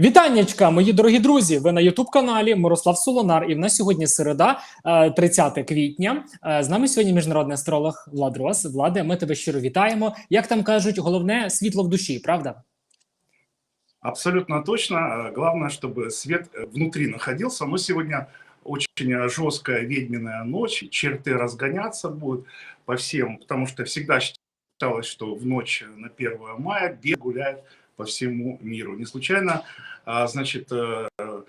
Вітаннячка, мої дорогі друзі! Ви на Ютуб каналі Мирослав Солонар. І в нас сьогодні середа, е, 30 квітня. Е, З нами сьогодні міжнародний астролог Влад Рос. Владе, ми тебе щиро вітаємо. Як там кажуть, головне світло в душі, правда? Абсолютно точно. Э, Главное, чтобы свет э, внутри находился. Но сегодня очень э, жесткая ведьминая ночь. Черты разгоняться будут по всем, потому что всегда считалось, что в ночь на 1 мая бег гуляет по всему миру. Не случайно, а, значит, э, э,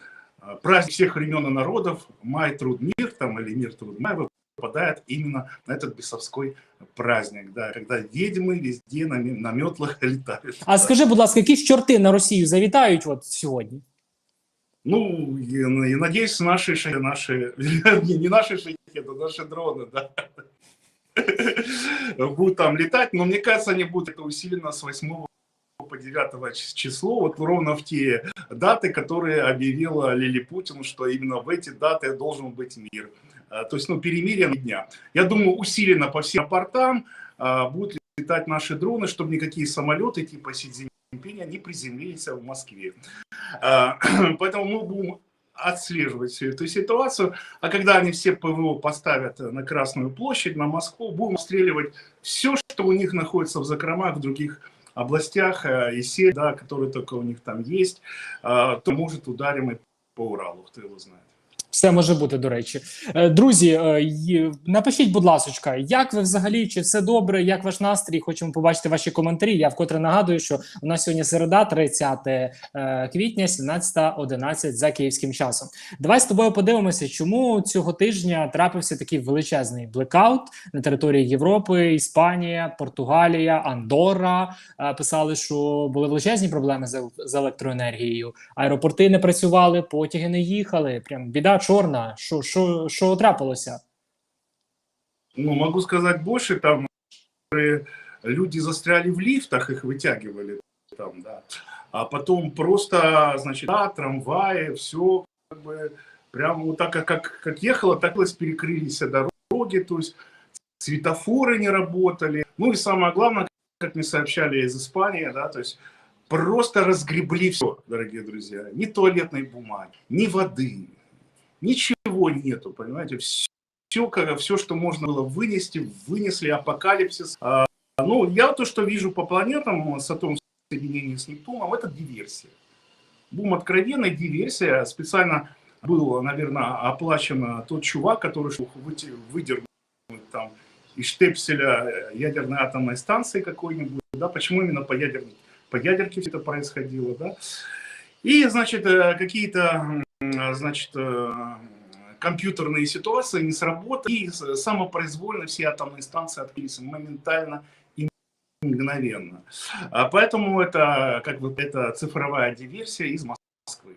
праздник всех времен и народов, май труд мир, там, или мир труд май, выпадает именно на этот бесовской праздник, да, когда ведьмы везде на, ме- на метлах летают. А скажи, будь ласка, які ж чорти на Росію завітають от сьогодні? Ну, и, и надеюсь, наши, шахи- наши не, не наши шахеды, а наши дроны, да, будут там летать, но мне кажется, они будут это усилено с 8 по 9 ч- число, вот ровно в те даты, которые объявила Лили Путин, что именно в эти даты должен быть мир. А, То есть, ну, перемирие на дня. Я думаю, усиленно по всем портам а, будут летать наши дроны, чтобы никакие самолеты типа Си Цзиньпиня не приземлились в Москве. А, Поэтому мы будем отслеживать всю эту ситуацию. А когда они все ПВО поставят на Красную площадь, на Москву, будем обстреливать все, что у них находится в закромах в других областях э, и сель, да, которые только у них там есть, А, то, может, ударим и по Уралу, кто его знает. Все може бути, до речі. Е, Друзі, е, напишіть, будь ласка, як ви взагалі, чи все добре, як ваш настрій? Хочемо побачити ваші коментарі. Я вкотре нагадую, що у нас сьогодні середа, 30 е, квітня, 17.11 за київським часом. Давай з тобою подивимося, чому цього тижня трапився такий величезний блекаут на території Європи, Іспанія, Португалія, Андорра. Е, Писали, що були величезні проблеми з електроенергією. Аеропорти не працювали, потяги не їхали. Прям біда чорна. Що, що, що трапилося? Ну, могу сказать больше, там э, люди застряли в лифтах, их вытягивали там, да. А потом просто, значит, да, трамваи, все как бы прямо вот так, как, как, ехало, так и перекрылись дороги, то есть светофоры не работали. Ну и самое главное, как мне сообщали из Испании, да, то есть просто разгребли все, дорогие друзья. Ни туалетной бумаги, ни воды, ничего нету, понимаете, все все, все, что можно было вынести, вынесли апокалипсис. А, ну, я то, что вижу по планетам, Сатурн в соединении с Нептуном, это диверсия. Будем откровенной, диверсия. Специально был, наверное, оплачен тот чувак, который выдернуть там из штепселя э, ядерной атомной станции какой-нибудь, да, почему именно по, ядер... по ядерке все это происходило, да. И, значит, э, какие-то, значит, э, компьютерные ситуации не сработали, и самопроизвольно все атомные станции открылись моментально и мгновенно. А Поэтому это как бы это цифровая диверсия из Москвы.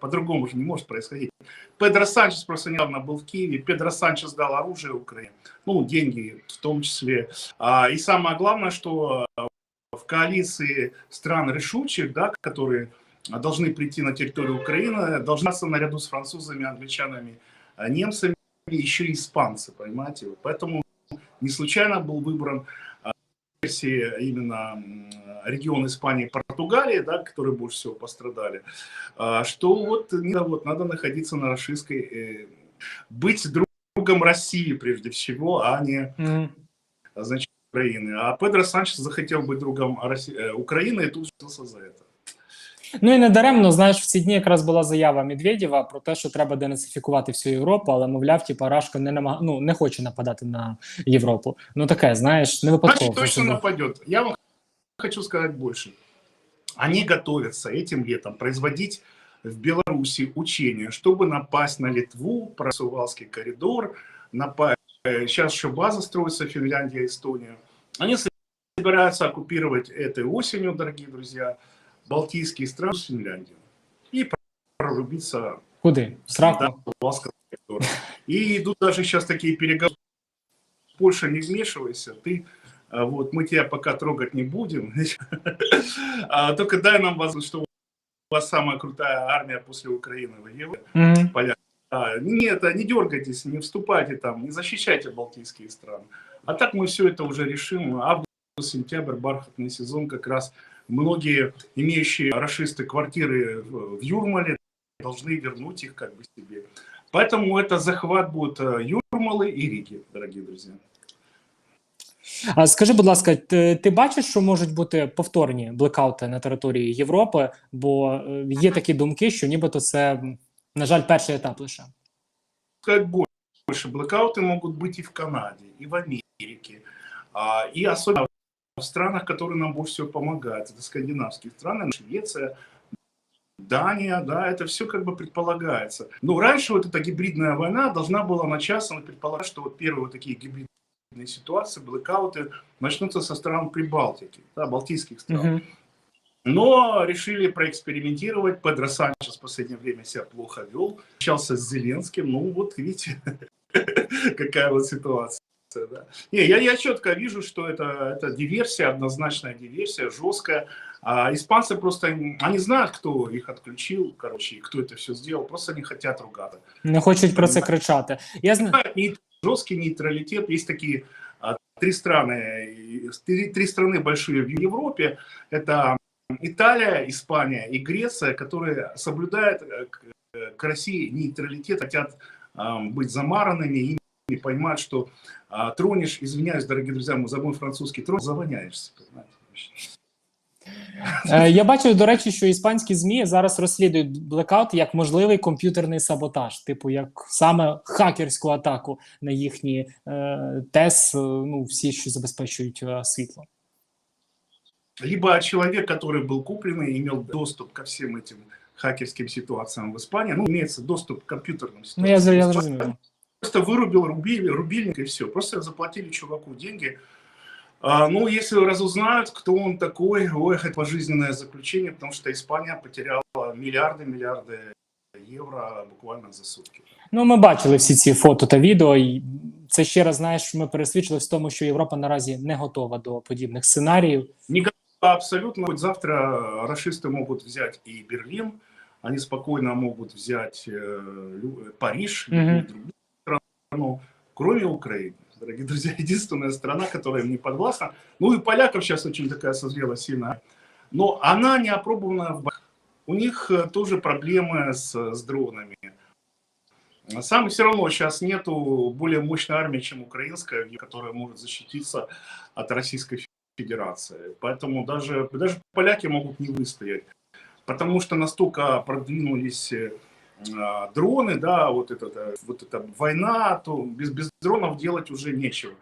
По-другому же не может происходить. Педро Санчес просто недавно был в Киеве. Педро Санчес дал оружие Украине, ну, деньги в том числе. А, И самое главное, что а, в коалиции стран решучих, да, которые должны прийти на территорию Украины, должна наряду с французами, англичанами, а, немцами, еще и испанцы, понимаете? Поэтому не случайно был выбран а, версии именно регион Испании и Португалии, да, которые больше всего пострадали, а, что вот, не, вот надо находиться на российской, э, быть друг- другом России прежде всего, а не Мгм. значит, Украины. А Педро Санчес захотел быть другом Росси- э, Украины и тут взялся за это. Ну і не даремно, знаєш, в ці дні якраз була заява Медведєва про те, що треба денацифікувати всю Європу, але мовляв, типа Рашка не намаг... ну, не хоче нападати на Європу. Ну таке, знаєш, не випадково. Значит, точно це було. нападет. Я вам хочу сказать больше. Они готовятся этим летом производить в Беларуси учения, чтобы напасть на Литву, про Сувалский коридор, напасть. Сейчас еще база строится, Финляндия, Эстония. Они собираются оккупировать этой осенью, дорогие друзья, Балтийские страны Финляндией. И прорубиться Куди? В Сраку? да. И идут даже сейчас такие переговоры. Польша, не вмешивайся, ты а, вот мы тебя пока трогать не будем. А, Только дай нам возможность, что у вас самая крутая армия после Украины. А, Нет, а не дергайтесь, не вступайте там, не защищайте балтийские страны. А так мы все это уже решим. Август, сентябрь, бархатный сезон как раз многие имеющие расисты квартиры в в Юрмале должны вернуть их как бы себе. Поэтому это захват будет э, Юрмалы и Риги, дорогие друзья. А скажи, будь ласка, ти, ти бачиш, що можуть бути повторні блекаути на території Європи? Бо е, є такі думки, що нібито це, м, на жаль, перший етап лише. сказать больше. Блэкауты могут быть и в Канаде, и в Америке, а, и особенно в странах, которые нам больше всего помогают. Это скандинавские страны, Швеция, Дания, да, это все как бы предполагается. Но раньше вот эта гибридная война должна была начаться, но предполагать, что вот первые вот такие гибридные ситуации, блэкауты, начнутся со стран Прибалтики, да, балтийских стран. Угу. Но решили проэкспериментировать. Педро Санчес в последнее время себя плохо вел. Общался с Зеленским. Ну, вот видите, какая вот ситуация. Да. Не, я, я четко вижу, что это, это диверсия, однозначная диверсия, жесткая. А испанцы просто, они знают, кто их отключил, короче, и кто это все сделал, просто не хотят ругаться. Не хочуть про це кричати. Я знаю. Жесткий нейтралитет. Есть такие а, три страны, три, три страны большие в Европе. Это Италия, Испания и Греция, которые соблюдают э, к, э, к России нейтралитет, хотят быть замаранными и не понимают, что а, тронешь, извиняюсь, дорогие друзья, мы забыл французский трон, завоняешься. понимаете? Е, Я бачив, до речі, що іспанські ЗМІ зараз розслідують блекаут як можливий комп'ютерний саботаж, типу як саме хакерську атаку на їхні е, ТЕС, е, ну всі, що забезпечують е, світло. Либо человек, который был куплен и имел доступ ко всем этим хакерским ситуациям в Испании, ну, имеется доступ к компьютерным Ну ситуациям. я, за- я в Испании. зрозумів. Просто вырубил рубиль, рубильник и все. Просто заплатили чуваку деньги. А, ну, если разузнают, кто он такой, ой, это пожизненное заключение, потому что Испания потеряла миллиарды, миллиарды евро буквально за сутки. Ну, ми бачили всі ці фото та відео, і це ще раз знаєш, ми пересвідчились в тому, що Європа наразі не готова до подібних сценаріїв. Абсолютно. Вот завтра расисты могут взять и Берлин, они спокойно могут взять э, Лю- Париж, Мгм. любую другую страну, кроме Украины. Дорогие друзья, единственная страна, которая им не подвластна. Ну и поляков сейчас очень такая созрела сильная. Но она не опробована в. У них э, тоже проблемы с, с дронами. Сам все равно сейчас нету более мощной армии, чем украинская, которая может защититься от Российской Федерации. Поэтому даже, даже поляки могут не выстоять. Потому что настолько продвинулись э, дроны, да, вот, это, да, вот эта война, то без, без дронов делать уже нечего.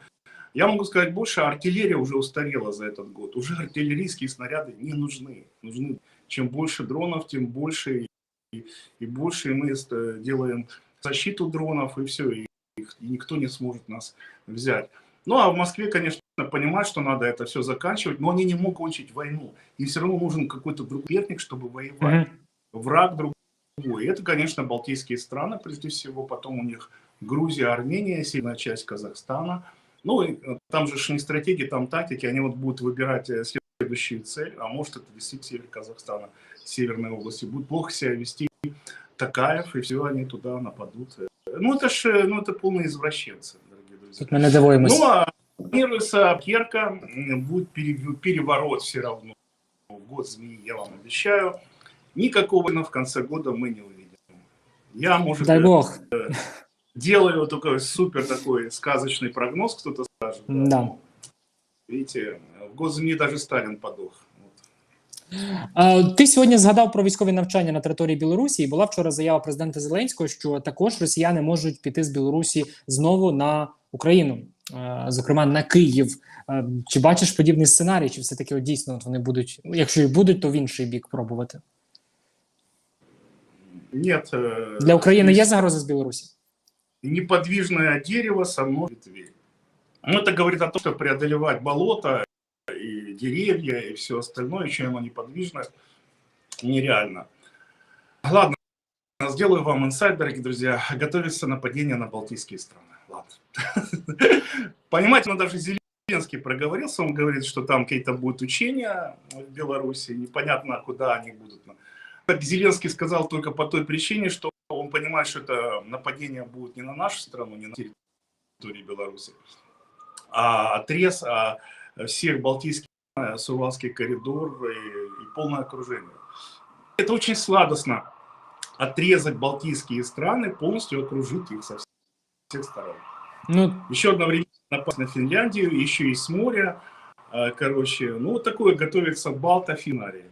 Я могу сказать больше, артиллерия уже устарела за этот год. Уже артиллерийские снаряды не нужны. нужны. Чем больше дронов, тем больше и, и больше мы э, делаем защиту дронов, и все, и, их- и никто не сможет нас взять. Ну, а в Москве, конечно, понимают, что надо это все заканчивать, но они не могут кончить войну. Им все равно нужен какой-то другой соперник, чтобы воевать. Мгм. Враг другой. И это, конечно, Балтийские страны, прежде всего. Потом у них Грузия, Армения, северная часть Казахстана. Ну, и э, там же не стратегии, там тактики. Они вот будут выбирать э, следующую цель. А может, это действительно север Казахстана, северной области. Будет плохо себя вести Такаев, и все, они туда нападут. Ну, это ж, ну, это полные извращенцы, дорогие друзья. Тут не дивуємось. Ну, а планируется Керка, будет пере- переворот все равно. Год змеи, я вам обещаю. Никакого войны в конце года мы не увидим. Я, может, Дай э, Бог. делаю такой супер такой сказочный прогноз, кто-то скажет. Да. Ну, Видите, в год змеи даже Сталин подох. Вот. Е, Ти сьогодні згадав про військові навчання на території Білорусі. І була вчора заява президента Зеленського, що також росіяни можуть піти з Білорусі знову на Україну, е, зокрема на Київ. Е, Чи бачиш подібний сценарій? Чи все таки дійсно от вони будуть, ну, якщо і будуть, то в інший бік пробувати Нет. э, для України є загроза з Білорусі? неподвижное дерево со мной ветвей. Ну, это говорит о том, что преодолевать болото и деревья и все остальное, чем оно неподвижность, нереально. Ладно, сделаю вам инсайт, дорогие друзья. Готовится нападение на Балтийские страны. Ладно. Понимаете, ну даже Зеленский проговорился, он говорит, что там какие-то будут учения в Беларуси, непонятно, куда они будут. Зеленский сказал только по той причине, что он понимает, что это нападение будет не на нашу страну, не на территории Беларуси, а отрез а всех балтийских Сувалский коридор и, и полное окружение. Это очень сладостно отрезать балтийские страны, полностью окружить их со всех сторон. Ну Еще одновременно напасть на Финляндию, еще и с моря. Э, Короче, ну такое готовится Балта-Финария.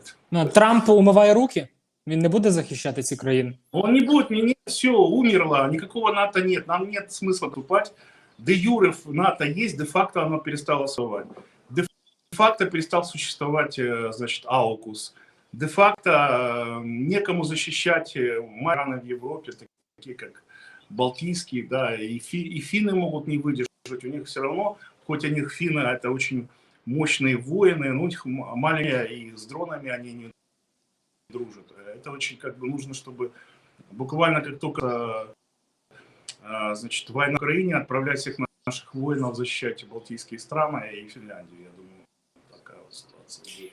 Вот. ну Трамп умиває руки. Він не буде захищати ці країни. Он не будет, не, не, все, умерло, никакого НАТО нет, нам нет смысла тупать. Де юре НАТО есть, де-факто оно перестало существовать. Де-факто перестал существовать, э, значит, АУКУС. Де-факто э, некому защищать э, страны в Европе, такие как Балтийские, да, и, фи, и финны могут не выдержать. У них все равно, хоть у них финны, это очень мощные воины, но у них м- маленькие, и с дронами они не дружат. Это очень как бы нужно, чтобы буквально как только а, значит, война в Украине, отправлять всех наших воинов защищать Балтийские страны и Финляндию. Я думаю, такая вот ситуация будет.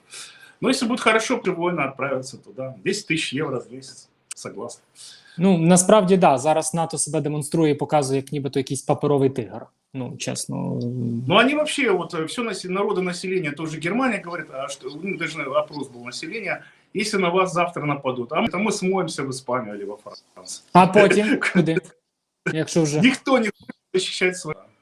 Но если будет хорошо, то воины отправятся туда. 10 тысяч евро в месяц. Согласен. Ну насправді да, зараз НАТО себе демонструє і показує, як нібито якийсь паперовий тигр. Ну чесно, Ну, они вообще, вот все народонаселение, тоже Германия говорит, а что, у них даже опрос был населения, если на вас завтра нападут, а мы, то мы смоемся в Испанию или во Францию. а потім куди? Якщо вже Никто не свои. Е,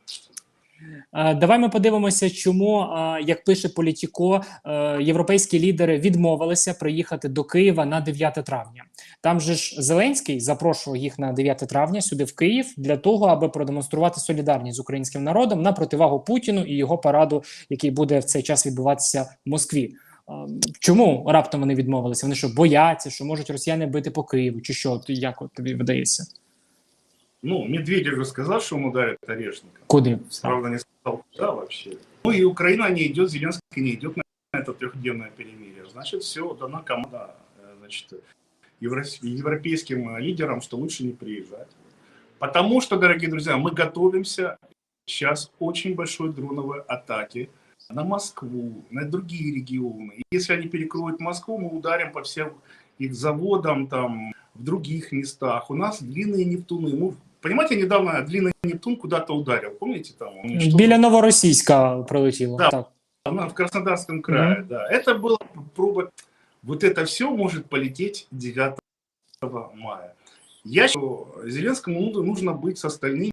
Давай ми подивимося, чому, е, як пише Політіко, е, європейські лідери відмовилися приїхати до Києва на 9 травня. Там же ж Зеленський запрошував їх на 9 травня сюди в Київ для того, аби продемонструвати солідарність з українським народом на противагу Путіну і його параду, який буде в цей час відбуватися в Москві. Е, Чому раптом вони відмовилися? Вони що бояться, що можуть росіяни бити по Києву, чи що? Як тобі видається? Ну, Медведев же сказал, что он ударит орешника. Куди? Правда, не сказал, куда вообще. Ну и Украина не идет, Зеленский не идет на это трехдневное перемирие. Значит, все, дана команда э, значит, евро- европейским э, лидерам, что лучше не приезжать. Потому что, дорогие друзья, мы готовимся сейчас очень большой дроновой атаке на Москву, на другие регионы. Если они перекроют Москву, мы ударим по всем их заводам, там, в других местах. У нас длинные Нептуны. Ну, понимаете, недавно длинный Нептун куда-то ударил. Помните там? он уничтожил Біля Новоросійська прилетіло. Да. Так. Она в Краснодарском крае, да. Это была проба. Вот это все может полететь 9 мая. Я считаю, что Зеленскому ну- нужно быть с остальными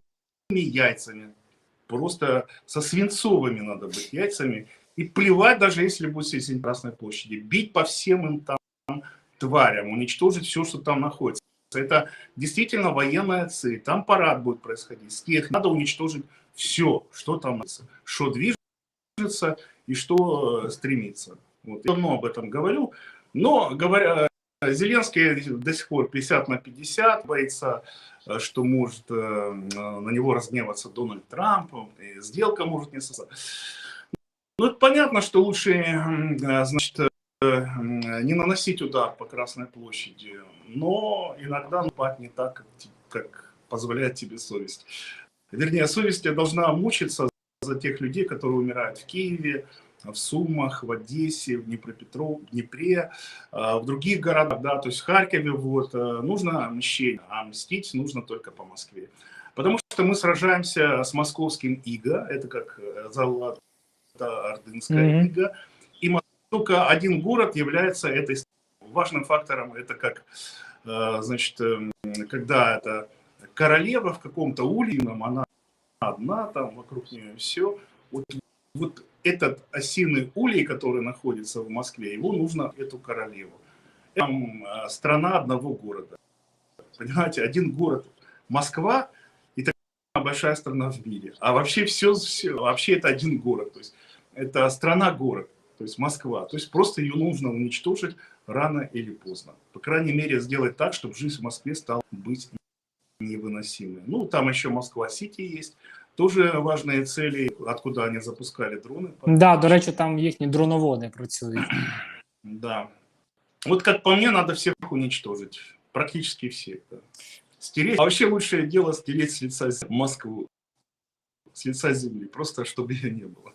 яйцами. Просто со свинцовыми надо быть яйцами. И плевать, даже если будет сесть на Красной площади. Бить по всем им там тварям, уничтожить все, что там находится. Это действительно военная цель. Там парад будет происходить. С тех надо уничтожить все, что там. Что движется и что э, стремится. Вот. Я давно об этом говорю. Но говоря, Зеленский до сих пор 50 на 50, боится, э, что может э, на него разгневаться Дональд Трамп, сделка может не состояться. Ну, это понятно, что лучше, значит, не наносить удар по Красной площади, но иногда нападать не так, как, позволяет тебе совесть. Вернее, совесть должна мучиться за тех людей, которые умирают в Киеве, в Сумах, в Одессе, в Днепропетров, в Днепре, э, в других городах, да, то есть в Харькове, вот, э, нужно мщение, а мстить нужно только по Москве. Потому что мы сражаемся с московским ИГА, это как э, Золото-Ордынская Мгм. ИГА, и мо- только один город является этой важным фактором, это как, э, значит, эм, когда это королева в каком-то ульином, она одна, там вокруг нее все. Вот, вот этот осиный улей, который находится в Москве, его нужно, эту королеву. Там э, страна одного города. Понимаете, один город Москва и такая большая страна в мире. А вообще все, все вообще это один город. То есть это страна-город, то есть Москва. То есть просто ее нужно уничтожить рано или поздно. По крайней мере, сделать так, чтобы жизнь в Москве стала быть невыносимой. Ну, там еще Москва-Сити есть. Тоже важные цели, откуда они запускали дроны. Да, до речі, там їхні дроноводи працюють. Да. Вот как по мне, надо всех уничтожить. Практически всех. да. Стереть. А вообще лучшее дело стереть с лица Москву. С лица земли, просто чтобы ее не было.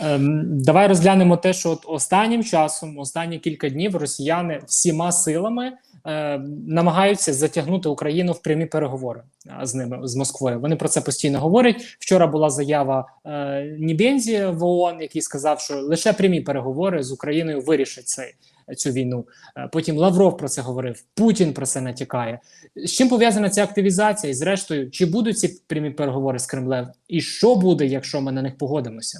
Ем, Давай розглянемо те, що от останнім часом, останні кілька днів, росіяни всіма силами е, намагаються затягнути Україну в прямі переговори з ними з Москвою. Вони про це постійно говорять. Вчора була заява е, Нібензі в ООН, який сказав, що лише прямі переговори з Україною вирішать цей. Цю війну Е, потім Лавров про це говорив, Путін про це натякає. З чим пов'язана ця активізація? І зрештою, чи будуть ці прямі переговори з Кремлем? І що буде, якщо ми на них погодимося?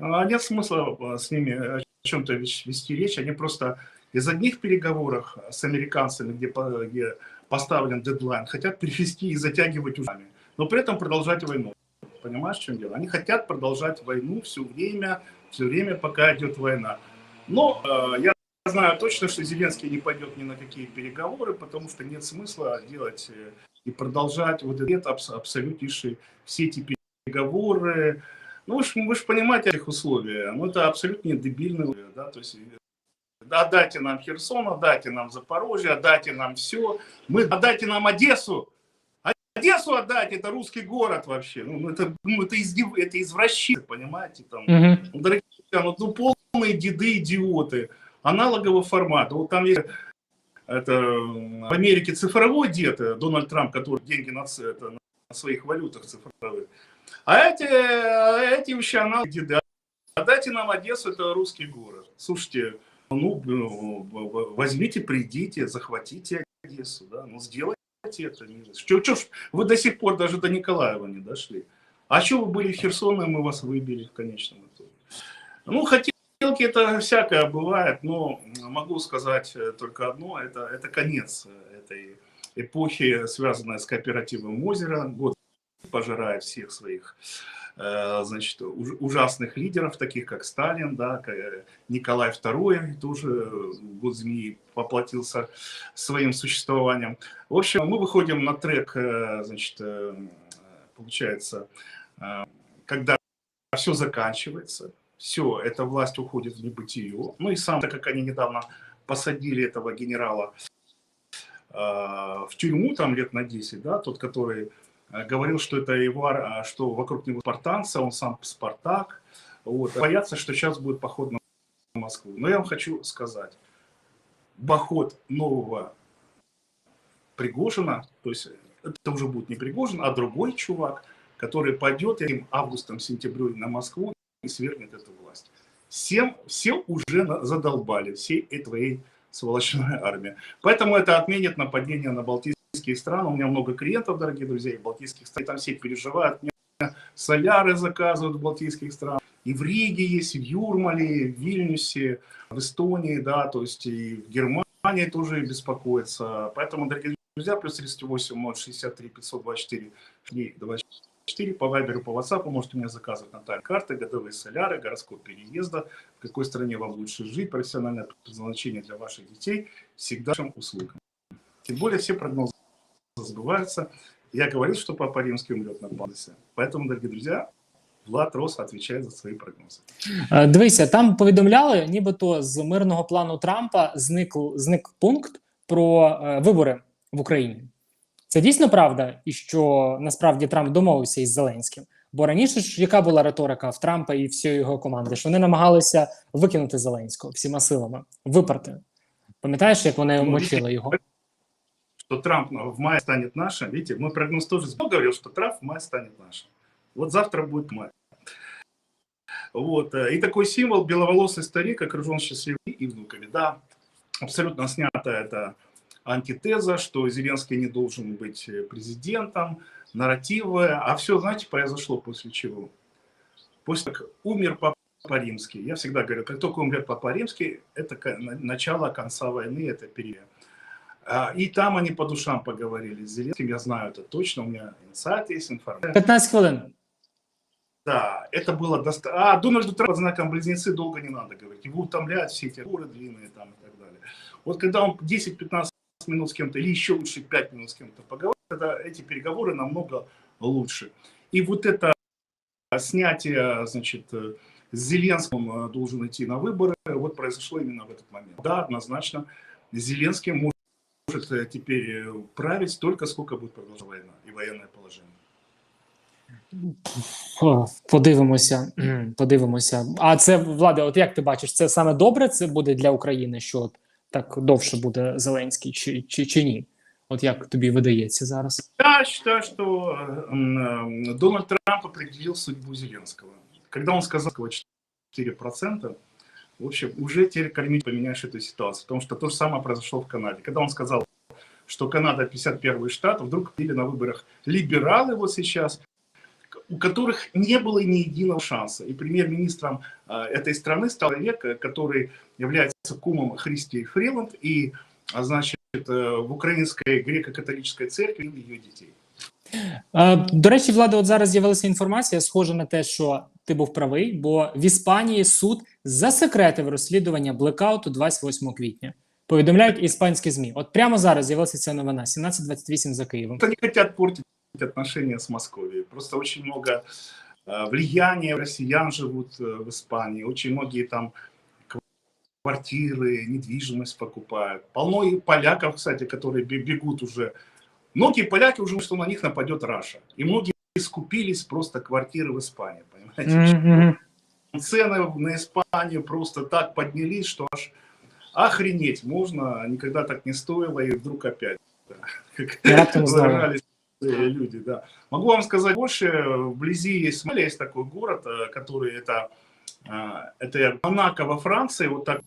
Нет смысла с ними о чем-то вести речь. Они просто из одних переговоров с американцами, где, где поставлен дедлайн, хотят перевести и затягивать ушами, но при этом продолжать войну. Понимаешь, в чем дело? Они хотят продолжать войну все время, все время, пока идет война. Но э, я знаю точно, что Зеленский не пойдет ни на какие переговоры, потому что нет смысла делать э, и продолжать вот это абс- абсолютнейший все эти переговоры, ну, вы же вы ж понимаете их условия. Ну, это абсолютно дебильные условия, да, то есть э, отдайте нам Херсон, отдайте нам Запорожье, отдайте нам все. Мы, отдайте нам Одессу. Одессу отдайте, это русский город вообще. Ну, ну, это, ну, это, издев... это извращение, понимаете, там. Угу. Ну, дорогие друзья, ну, ну, полные деды, идиоты. Аналогового формата. Вот там есть это, в Америке цифровой дед, э, Дональд Трамп, который деньги на, это, на своих валютах цифровых. А эти, эти вообще аналоги деды. Отдайте нам Одессу, это русский город. Слушайте, ну, возьмите, придите, захватите Одессу, да, ну, сделайте это. Что, ж, вы до сих пор даже до Николаева не дошли. А что вы были в Херсоне, мы вас выбили в конечном итоге. Ну, хотелки это всякое бывает, но могу сказать э, только одно, это, это конец э, этой эпохи, связанной с кооперативом озера. Год пожирает всех своих э, значит, уж- ужасных лидеров, таких как Сталин, да, Николай II тоже год змеи поплатился своим существованием. В общем, мы выходим на трек, значит, получается, когда все заканчивается, все, эта власть уходит в небытие. Ну и сам, так как они недавно посадили этого генерала э, в тюрьму там лет на 10, да, тот, который э, говорил, что это его, а, что вокруг него спартанцы, он сам Спартак, вот, боятся, что сейчас будет поход на Москву. Но я вам хочу сказать, поход нового Пригожина, то есть это уже будет не Пригожин, а другой чувак, который пойдет этим августом, сентябрем на Москву свергнет эту власть. Всем, все уже задолбали, всей твоей сволочной армии. Поэтому это отменит нападение на балтийские страны. У меня много клиентов, дорогие друзья, из балтийских стран. Там все переживают. Мне соляры заказывают в балтийских странах. И в Риге есть, и в Юрмале, и в Вильнюсе, в Эстонии, да, то есть и в Германии тоже беспокоится. Поэтому, дорогие друзья, плюс 38 063 524 24 по Вайберу, по WhatsApp можете меня заказывать на тайм карты, годовые соляры, гороскоп переезда, в какой стране вам лучше жить, профессиональное предназначение для ваших детей, всегда вашим услугам. Тем более все прогнозы сбываются. Я говорил, что Папа Римский умрет на Пандесе. Поэтому, дорогие друзья, Влад Рос отвечает за свои прогнозы. Е, Дивися, там повідомляли, нібито з мирного плану Трампа зник, зник пункт про е, вибори в Україні. Це дійсно правда, і що насправді Трамп домовився із Зеленським. Бо раніше ж яка була риторика в Трампа і всієї його команди? Що вони намагалися викинути Зеленського всіма силами, виперти. Пам'ятаєш, як вони Ну, мочили його? Что Трамп в мае станет нашим. Видите, мой прогноз тоже сбыл, говорил, что Трамп в мае станет нашим. Вот завтра будет май. Вот. э, И такой символ беловолосый старик окружен счастливыми и внуками. Да, абсолютно снята эта антитеза, что Зеленский не должен быть э, президентом, нарративы. А все, знаете, произошло после чего? После как умер Папа Римский. Я всегда говорю, как только умрет Папа Римский, это начало конца войны, это период. А, И там они по душам поговорили с Зеленским, я знаю это точно, у меня инсайт есть, информация. 15 хвилин. Да, это было достаточно. А Дональду Трампу под знаком близнецы долго не надо говорить. Его утомляют все эти горы длинные там и так далее. Вот когда он 10-15 минут с кем-то, или еще лучше 5 минут с кем-то поговорит, тогда эти переговоры намного лучше. И вот это снятие, значит, с Зеленским э, должен идти на выборы, вот произошло именно в этот момент. Да, однозначно, Зеленский может э, теперь э, править столько, сколько будет продолжаться война и военное положение. Подивимося, подивимося. А це влади, от як ти бачиш, це саме добре це буде для України, що от так довше буде Зеленський, чи, чи, чи ні? От як тобі видається зараз? Я считаю, что м, м, Дональд Трамп определил судьбу Зеленского. Когда он сказал 4%, в общем, уже теперь кормить поменяешь эту ситуацию. Потому что то же самое произошло в Канаде. Когда он сказал, что Канада 51 штат, вдруг были на выборах либералы вот сейчас, у которых не было ни единого шанса. И премьер-министром э, этой страны стал человек, э, который является кумом Христи Фриланд и, а, значит, э, в украинской греко-католической церкви ее детей. Е, До речі, влада, от зараз з'явилася інформація, схожа на те, що ти був правий, бо в Іспанії суд засекретив розслідування блекауту 28 квітня. Повідомляють іспанські змі. От прямо зараз з'явилася ця новина 17.28 за Києвом. Они хотят портить отношения с Московией. Просто очень много э, влияния россиян живут э, в Испании. Очень многие там квартиры, недвижимость покупают. Полно и поляков, кстати, которые бе- бегут уже. Многие поляки уже, что на них нападет Раша. И многие скупились просто квартиры в Испании, понимаете? Мгм. Цены на Испанию просто так поднялись, что аж охренеть можно. Никогда так не стоило, и вдруг опять. да, Как выражались люди, да. Могу вам сказать больше. Вблизи есть есть такой город, э, который это, э, это Монако во Франции, вот так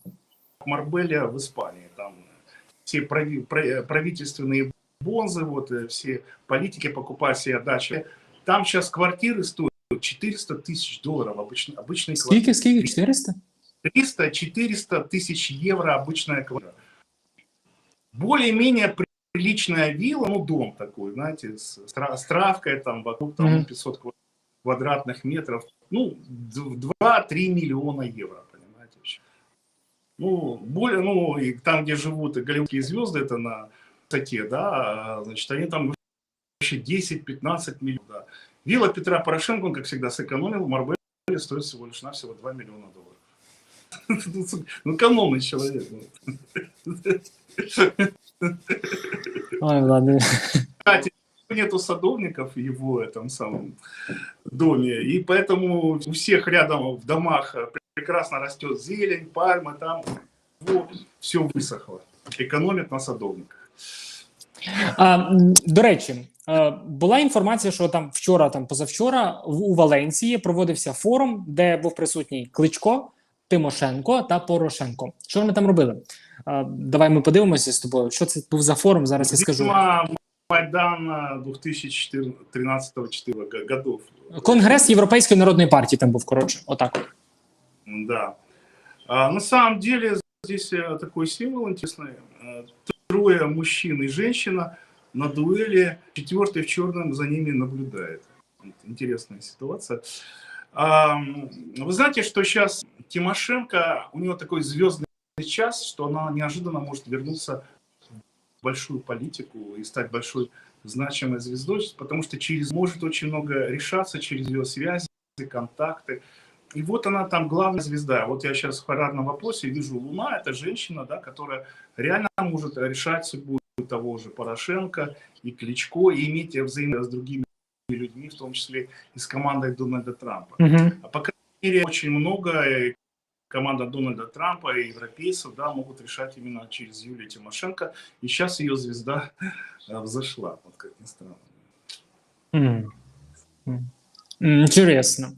Марбеля в Испании. Там все прави- пра- правительственные бонзы, вот э, все политики покупают себе дачи. Там сейчас квартиры стоят 400 тысяч долларов обычно, обычные квартиры. Скільки, скільки? 400? 300-400 тысяч евро обычная квартира. Более-менее приличная вилла, ну дом такой, знаете, с, с травкой там вокруг там, Мгм. 500 ква- квадратных метров. Ну, 2-3 миллиона евро, понимаете. вообще. Ну, более, ну, и там, где живут голливудские звезды, это на высоте, да, а, значит, они там вообще 10-15 миллионов. Да. Вилла Петра Порошенко, он, как всегда, сэкономил, в Марбеле стоит всего лишь навсего 2 миллиона долларов. Ну, экономный человек. ну. Ой, ладно. Кстати, нету садовников в его этом самом доме, и поэтому у всех рядом в домах прекрасно растет зелень, пальмы, там все высохло. Экономят на садовниках. А, м, до речі, е, була інформація, що там вчора, там позавчора, в- у Валенції проводився форум, де був присутній Кличко, Тимошенко та Порошенко. Що вони там робили? Е, Давай ми подивимося з тобою. Що це був за форум? Зараз я скажу. Видимо, Майдан 2013-2014 годов. Конгрес Європейської народної партії там був коротше. Отак. Да. А, на самом деле здесь э, такой символ интересный. Э, Трое мужчин и женщина на дуэли, четвертый в черном за ними наблюдает. Вот Интересная ситуация. А, м, Вы знаете, что сейчас Тимошенко, у него такой звездный час, что она неожиданно может вернуться в большую политику и стать большой значимой звездой, потому что через может очень много решаться через ее связи, контакты. И вот она там главная звезда. Вот я сейчас в парадном вопросе вижу Луна, это женщина, да, которая реально может решать судьбу того же Порошенко и Кличко, и иметь взаимодействие с другими людьми, в том числе и с командой Дональда Трампа. Угу. А по мере, очень много и команда Дональда Трампа и европейцев да, могут решать именно через Юлию Тимошенко. И сейчас ее звезда э, взошла, вот как ни странно. Інтересно.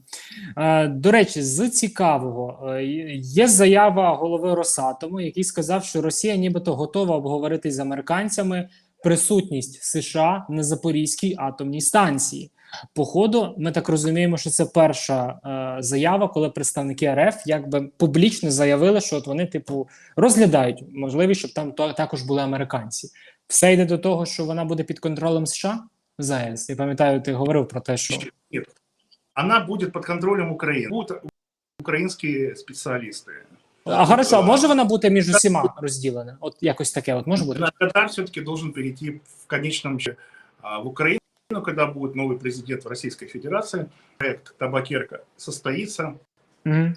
Е, До речі, з цікавого е, є заява голови Росатому, який сказав, що Росія нібито готова обговорити з американцями присутність США на Запорізькій атомній станції. Походу, ми так розуміємо, що це перша е, заява, коли представники РФ якби публічно заявили, що от вони, типу, розглядають можливість, щоб там то, також були американці. Все йде до того, що вона буде під контролем США. ЗАЕС. Я пам'ятаю, ти говорив про те, що Нет. Она будет под контролем Украины. Будут украинские специалисты. а хорошо, а може вона бути між усіма розділена? От якось таке, от може бути. Катар все-таки должен перейти в конечном счете а, в Украину, когда будет новый президент в Российской Федерации. Проект «Табакерка» состоится. Мгм.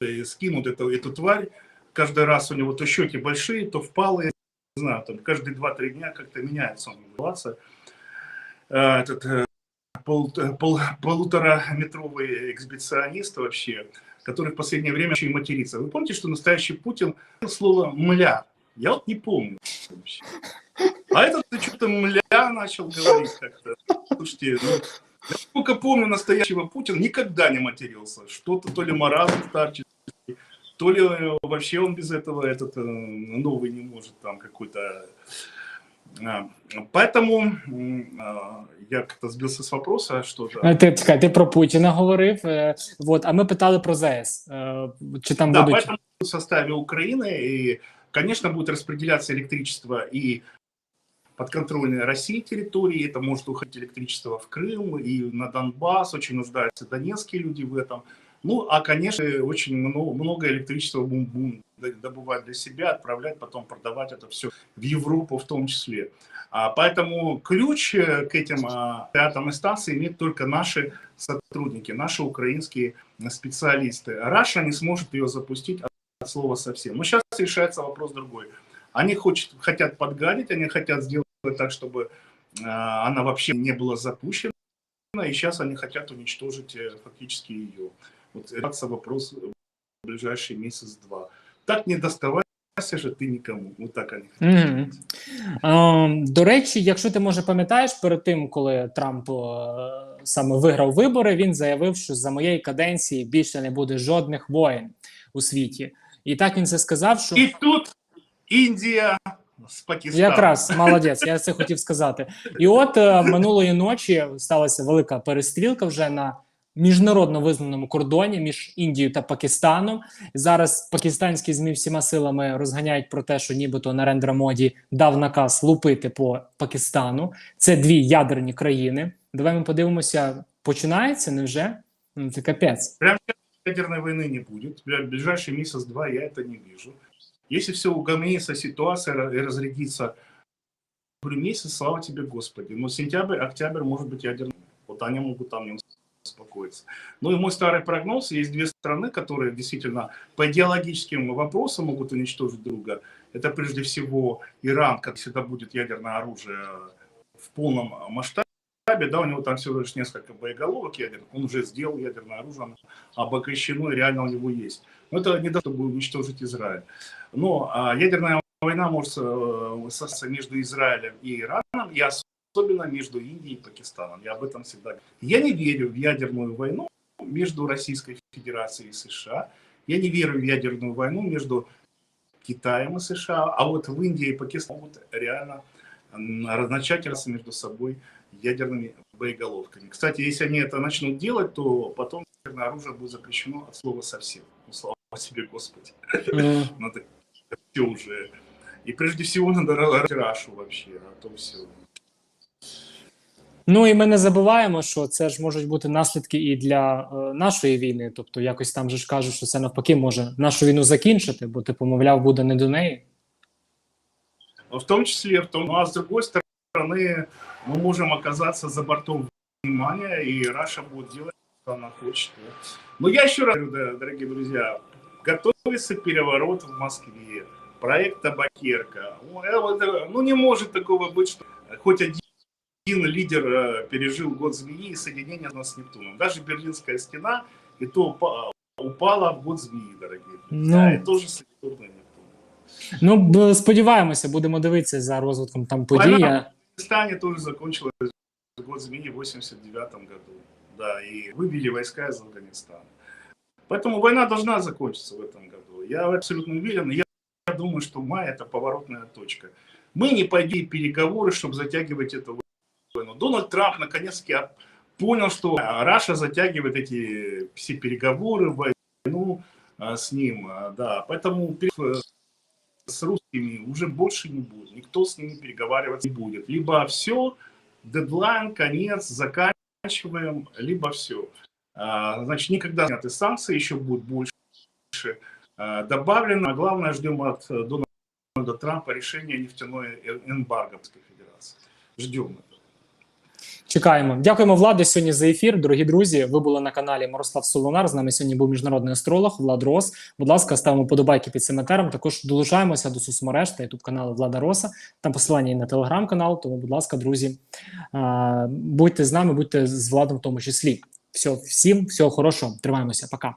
и скинут эту, эту тварь. Каждый раз у него то щеки большие, то впалые. Не знаю, там каждые 2-3 дня как-то меняется он называться. Э, Этот, э, пол, пол, полутораметровый эксбиционист вообще, который в последнее время еще и матерится. Вы помните, что настоящий Путин слово «мля»? Я вот не помню вообще. А этот что-то «мля» начал говорить как-то. Слушайте, ну, я сколько помню настоящего Путина, никогда не матерился. Что-то то ли маразм старческий, то ли вообще он без этого этот э, новый не может там какой-то... А, Поэтому а, я как-то сбился с вопроса, что же. Ти чекай, ти про Путіна говорив. е, Вот, а ми питали про. Е, Чи там Да, будуть поэтому в составе Украины, и, конечно, будет распределяться электричество и подконтрольной России территории, это может уходить электричество в Крым и на Донбасс, очень нуждаются донецкие люди в этом. Ну, а, конечно, очень много, много электричества будем добывать для себя, отправлять, потом продавать это все в Европу в том числе. А, поэтому ключ э, к этим а, атомной станции имеют только наши сотрудники, наши украинские специалисты. Раша не сможет ее запустить от слова совсем. Но сейчас решается вопрос другой. Они хочет, хотят подгадить, они хотят сделать так, чтобы э, она вообще не была запущена, и сейчас они хотят уничтожить э, фактически ее. Вот решается вопрос в ближайший месяц-два. Так не доставайся же ты никому. Вот так они хотят. Мгм. Ем, До речі, якщо ти може пам'ятаєш, перед тим, коли Трамп е, саме виграв вибори, він заявив, що за моєї каденції більше не буде жодних воєн у світі. І так він це сказав, що И тут Индия с Пакистаном. якраз молодець, я це хотів сказати. І от е, минулої ночі сталася велика перестрілка вже на міжнародно визнаному кордоні між Індією та Пакистаном. Зараз пакистанські змі всіма силами розганяють про те, що нібито Нарендра Моді дав наказ лупити по Пакистану. Це дві ядерні країни. Давай ми подивимося, починається, невже? Ну, Це капець. Ядерной войны не будет. В ближайший месяц-два я это не вижу. Если все угомонится ситуация разрядится, говорю, месяц, слава тебе, Господи. Но сентябрь, октябрь может быть ядерным. Вот они могут там не успокоиться. Ну и мой старый прогноз, есть две страны, которые действительно по идеологическим вопросам могут уничтожить друга. Это прежде всего Иран, как всегда будет ядерное оружие в полном масштабе. Да, у него там всего лишь несколько боеголовок ядерных, он уже сделал ядерное оружие, оно обогащено, и реально у него есть. Но это не даст, чтобы уничтожить Израиль. Но а, ядерная война может э, состояться между Израилем и Ираном, и особенно между Индией и Пакистаном. Я об этом всегда говорю. Я не верю в ядерную войну между Российской Федерацией и США. Я не верю в ядерную войну между Китаем и США. А вот в Индии и Пакистане могут реально начать между собой ядерными боеголовками. Кстати, если они это начнут делать, то потом ядерное оружие будет запрещено от слова совсем. Ну, слава тебе, Господи. М. Надо все уже. И прежде всего надо ра- рашу вообще, а то все. Ну і ми не забуваємо, що це ж можуть бути наслідки і для е, нашої війни. Тобто, якось там же ж кажуть, що це навпаки може нашу війну закінчити, бо типу, мовляв, буде не до неї. В том числе, в том, ну, а с другой стороны, мы можем оказаться за бортом внимания, и Раша будет делать, что она хочет. Но я еще раз говорю, да, дорогие друзья, готовится переворот в Москве, проект Табакерка. Ну, э, вот, э, Ну, не может такого быть, что хоть один один лидер э, пережил год змеи и соединение нас с Нептуном. Даже Берлинская стена и то упа- упала в год змеи, дорогие друзья. Ну. И тоже Сатурн и Нептун. Ну б- сподіваємося, будемо дивитися за розвитком там подій. Афганистане тоже закончилась год змеи в 89 году. Да, и вывели войска из Афганистана. Поэтому война должна закончиться в этом году. Я абсолютно уверен. Я я думаю, что май это поворотная точка. Мы не пойдем переговоры, чтобы затягивать эту войну. Дональд Трамп наконец-таки понял, что Раша затягивает эти все переговоры, войну а, с ним. а, Да, поэтому с русскими уже больше не будет. Никто с ними переговаривать не будет. Либо все, дедлайн, конец, заканчиваем, либо все. Значит, никогда сняты санкции, еще будет больше а, добавлено. А Главное, ждем от э, Дональда Трампа решения нефтяной э- эмбарго Федерации. Ждем это. Чекаємо. Дякуємо влади сьогодні за ефір. Дорогі друзі. Ви були на каналі Мирослав Солонар. З нами сьогодні був міжнародний астролог Влад Рос. Будь ласка, ставимо подобайки під цим етером. Також долучаємося до соцмереж та ютуб каналу Влада Роса. Там посилання і на телеграм-канал. Тому, будь ласка, друзі, будьте з нами, будьте з владом в тому числі. Все, всім всього хорошого. Тримаємося. Пока.